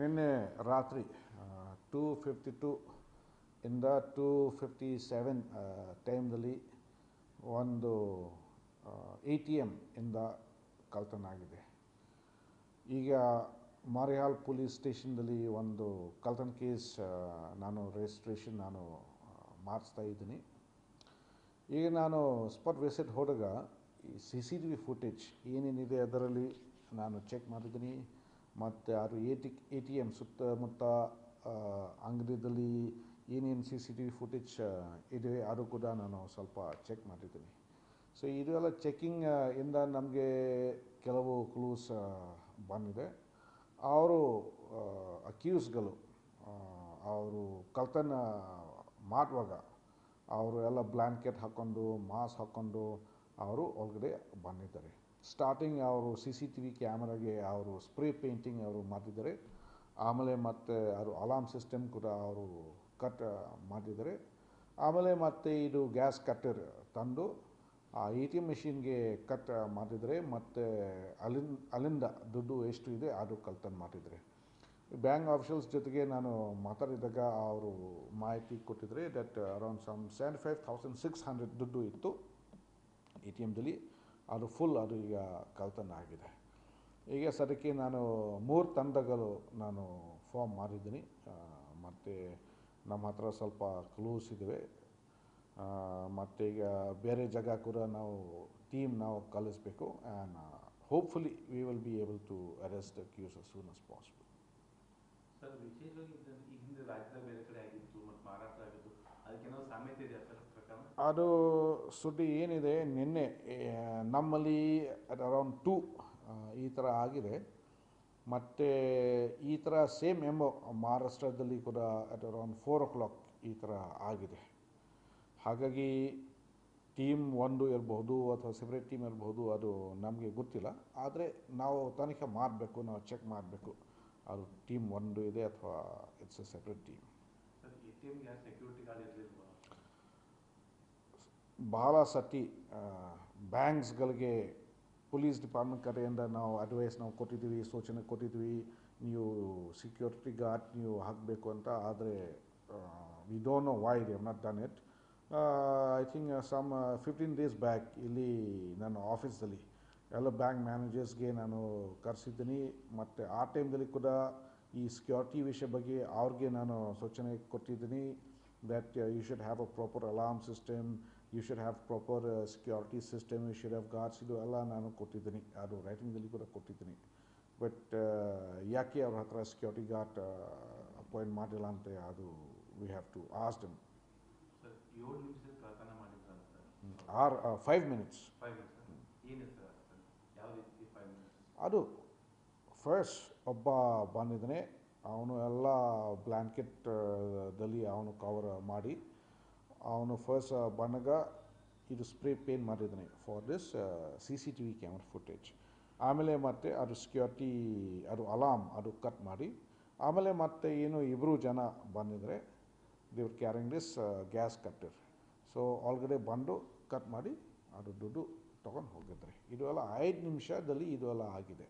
ನಿನ್ನೆ ರಾತ್ರಿ two fifty to ಇಂದ ಟೂ ಫಿಫ್ಟಿ ಸೆವೆನ್ ಟೈಮ್ದಲ್ಲಿ ಒಂದು ಎ ಟಿ ಎಂ ಇಂದ ಕಳ್ತನ ಆಗಿದೆ ಈಗ ಮಾರಿಹಾಲ್ ಪೊಲೀಸ್ ಸ್ಟೇಷನ್ದಲ್ಲಿ ಒಂದು ಕಳ್ತನ ಕೇಸ್ ನಾನು ರಿಜಿಸ್ಟ್ರೇಷನ್ ನಾನು ಮಾಡಿಸ್ತಾ ಇದ್ದೀನಿ. ಈಗ ನಾನು ಸ್ಪಾಟ್ ವಿಸಿಟ್ ಹೋದಾಗ ಈ C C T V footage ಏನೇನಿದೆ ಅದರಲ್ಲಿ ನಾನು ಚೆಕ್ ಮಾಡಿದ್ದೀನಿ. ಮತ್ತು ಯಾರು A T A T M ಸುತ್ತಮುತ್ತ ಅಂಗಡಿದಲ್ಲಿ ಏನೇನು C C T V footage ಇದೆ, ಅದು ಕೂಡ ನಾನು ಸ್ವಲ್ಪ ಚೆಕ್ ಮಾಡಿದ್ದೀನಿ. ಸೊ ಇದೆಲ್ಲ ಚೆಕ್ಕಿಂಗ್ ಇಂದ ನಮಗೆ ಕೆಲವು ಕ್ಲೂಸ್ ಬಂದಿದೆ. ಅವರು ಅಕ್ಯೂಸ್ಗಳು ಅವರು ಕಳ್ತನ ಮಾಡುವಾಗ, ಅವರು ಎಲ್ಲ ಬ್ಲ್ಯಾಂಕೆಟ್ ಹಾಕ್ಕೊಂಡು ಮಾಸ್ಕ್ ಹಾಕ್ಕೊಂಡು ಅವರು ಒಳಗಡೆ ಬಂದಿದ್ದಾರೆ. ಸ್ಟಾರ್ಟಿಂಗ್ ಅವರು ಸಿ ಸಿ ಟಿ ವಿ ಕ್ಯಾಮ್ರಾಗೆ ಅವರು ಸ್ಪ್ರೇ ಪೇಂಟಿಂಗ್ ಅವರು ಮಾಡಿದ್ದಾರೆ. ಆಮೇಲೆ ಮತ್ತು ಅವರು ಅಲಾರ್ಮ್ ಸಿಸ್ಟಮ್ ಕೂಡ ಅವರು ಕಟ್ ಮಾಡಿದ್ದಾರೆ. ಆಮೇಲೆ ಮತ್ತೆ ಇದು ಗ್ಯಾಸ್ ಕಟ್ಟರ್ ತಂದು, ಆ ಎ ಟಿ ಎಂ ಮೆಷಿನ್ಗೆ ಕಟ್ ಮಾಡಿದರೆ ಮತ್ತು ಅಲ್ಲಿಂದ ಅಲ್ಲಿಂದ ದುಡ್ಡು ಎಷ್ಟು ಇದೆ, ಅದು ಕಳ್ತನ ಮಾಡಿದರೆ ಬ್ಯಾಂಕ್ ಆಫೀಷಲ್ಸ್ ಜೊತೆಗೆ ನಾನು ಮಾತಾಡಿದಾಗ ಅವರು ಮಾಹಿತಿ ಕೊಟ್ಟಿದ್ದಾರೆ that around some seventy five thousand six hundred ದುಡ್ಡು ಇತ್ತು. ಎ ಟಿ ಎಮ್ದಲ್ಲಿ ಅದು ಫುಲ್ ಅದು ಈಗ ಕಳ್ತನ ಆಗಿದೆ. ಈಗ ಸದ್ಯಕ್ಕೆ ನಾನು ಮೂರು ತಂಡಗಳು ನಾನು ಫಾರ್ಮ್ ಮಾಡಿದ್ದೀನಿ. ಮತ್ತು ನಮ್ಮ ಹತ್ರ ಸ್ವಲ್ಪ ಕ್ಲೂಸ್ ಇದ್ದಾವೆ ಮತ್ತು ಈಗ ಬೇರೆ ಜಾಗ ಕೂಡ ನಾವು ಟೀಮ್ ನಾವು ಕಲಿಸ್ಬೇಕು. And hopefully we will be able to arrest accused as soon as possible sir, ವಿಶೇಷವಾಗಿ ಈ ಹಿಂದೆ ರಾಜ್ಯದ ಬೇರೆ ಕಡೆ ಆಗಿತ್ತು, ಮತ್ತು ಮಹಾರಾಷ್ಟ್ರ ಆಗಿತ್ತು ಅದಕ್ಕೇನೋ ಸಾಮ್ಯತೆ ಇದೆ ಅದು ಸುದ್ದಿ ಏನಿದೆ, ನಿನ್ನೆ ನಮ್ಮಲ್ಲಿ ಅರೌಂಡ್ ಟೂ ಈ ಥರ ಆಗಿದೆ. ಮತ್ತು ಈ ಥರ ಸೇಮ್ ಎಂಬೋ ಮಹಾರಾಷ್ಟ್ರದಲ್ಲಿ ಕೂಡ at around four o'clock ಈ ಥರ ಆಗಿದೆ. ಹಾಗಾಗಿ ಟೀಮ್ ಒಂದು ಇರಬಹುದು ಅಥವಾ ಸೆಪ್ರೇಟ್ ಟೀಮ್ ಇರಬಹುದು ಅದು ನಮಗೆ ಗೊತ್ತಿಲ್ಲ. ಆದರೆ ನಾವು ತನಿಖೆ ಮಾಡಬೇಕು, ನಾವು ಚೆಕ್ ಮಾಡಬೇಕು. ಅದು ಟೀಮ್ ಒಂದು ಇದೆ ಅಥವಾ it's a separate team sir A T ಎಮ್ಗೆ ಯಾರು ಸೆಕ್ಯೂರಿಟಿ ಗಾರ್ಡ್ ಇರಲಿಲ್ವಾ ಬಹಳ ಸತಿ ಬ್ಯಾಂಕ್ಸ್ಗಳಿಗೆ ಪೊಲೀಸ್ ಡಿಪಾರ್ಟ್ಮೆಂಟ್ ಕಡೆಯಿಂದ ನಾವು ಅಡ್ವೈಸ್ ನಾವು ಕೊಟ್ಟಿದ್ದೀವಿ, ಸೂಚನೆ ಕೊಟ್ಟಿದ್ದೀವಿ, ನೀವು ಸೆಕ್ಯೂರಿಟಿ ಗಾರ್ಡ್ ನೀವು ಹಾಕಬೇಕು ಅಂತ, ಆದರೆ we don't know why they not done it I think some fifteen days back ಇಲ್ಲಿ ನನ್ನ ಆಫೀಸಲ್ಲಿ ಎಲ್ಲ ಬ್ಯಾಂಕ್ ಮ್ಯಾನೇಜರ್ಸ್ಗೆ ನಾನು ಕರೆಸಿದ್ದೀನಿ. ಮತ್ತು ಆ ಟೈಮ್ದಲ್ಲಿ ಕೂಡ ಈ ಸೆಕ್ಯೂರಿಟಿ ವಿಷಯ ಬಗ್ಗೆ ಅವ್ರಿಗೆ ನಾನು ಸೂಚನೆ ಕೊಟ್ಟಿದ್ದೀನಿ. That uh, you should have a proper alarm system, you should have proper uh, security system, you should have guards ಇದು ಎಲ್ಲ ನಾನು ಕೊಟ್ಟಿದ್ದೀನಿ. ಅದು ರೈಟಿಂಗಲ್ಲಿ ಕೂಡ ಕೊಟ್ಟಿದ್ದೀನಿ. ಬಟ್ ಯಾಕೆ ಅವ್ರ ಹತ್ರ ಸೆಕ್ಯೂರಿಟಿ ಗಾರ್ಡ್ ಅಪಾಯಿಂಟ್ ಮಾಡಿಲ್ಲ ಅಂತ ಅದು we have to ask them sir ಏಳು ನಿಮಿಷದ ಕಳ್ತನ ಮಾಡಿದ್ರಲ್ಲ sir? Or five minutes five minutes ಏನಿದೆ ಸರ್ ಸರ್ ಯಾವ ರೀತಿ ಫೈವ್ ಮಿನಿಟ್ಸ್ ಅದು ಫಸ್ಟ್ ಒಬ್ಬ ಬಂದಿದ್ದಾನೆ ಅವನು ಎಲ್ಲ ಬ್ಲ್ಯಾಂಕೆಟ್ ದಲ್ಲಿ ಅವನು ಕವರ್ ಮಾಡಿ, ಅವನು ಫಸ್ಟ್ ಬಣ್ಣಗ ಇದು ಸ್ಪ್ರೇ ಪೇನ್ ಮಾಡಿದ್ದಾನೆ for this C C T V camera footage ಆಮೇಲೆ ಮತ್ತೆ ಅದು ಸೆಕ್ಯೂರಿಟಿ ಅದು ಅಲಾರ್ಮ್ ಅದು ಕಟ್ ಮಾಡಿ, ಆಮೇಲೆ ಮತ್ತೆ ಏನು ಇಬ್ಬರು ಜನ ಬಂದಿದ್ರೆ ದೇವ್ರ carrying this gas cutter so ಒಳಗಡೆ ಬಂದು ಕಟ್ ಮಾಡಿ, ಅದು ದುಡ್ಡು ತೊಗೊಂಡು ಹೋಗಿದ್ರೆ. ಇದು ಎಲ್ಲ ಐದು ನಿಮಿಷದಲ್ಲಿ ಇದು ಎಲ್ಲ ಆಗಿದೆ.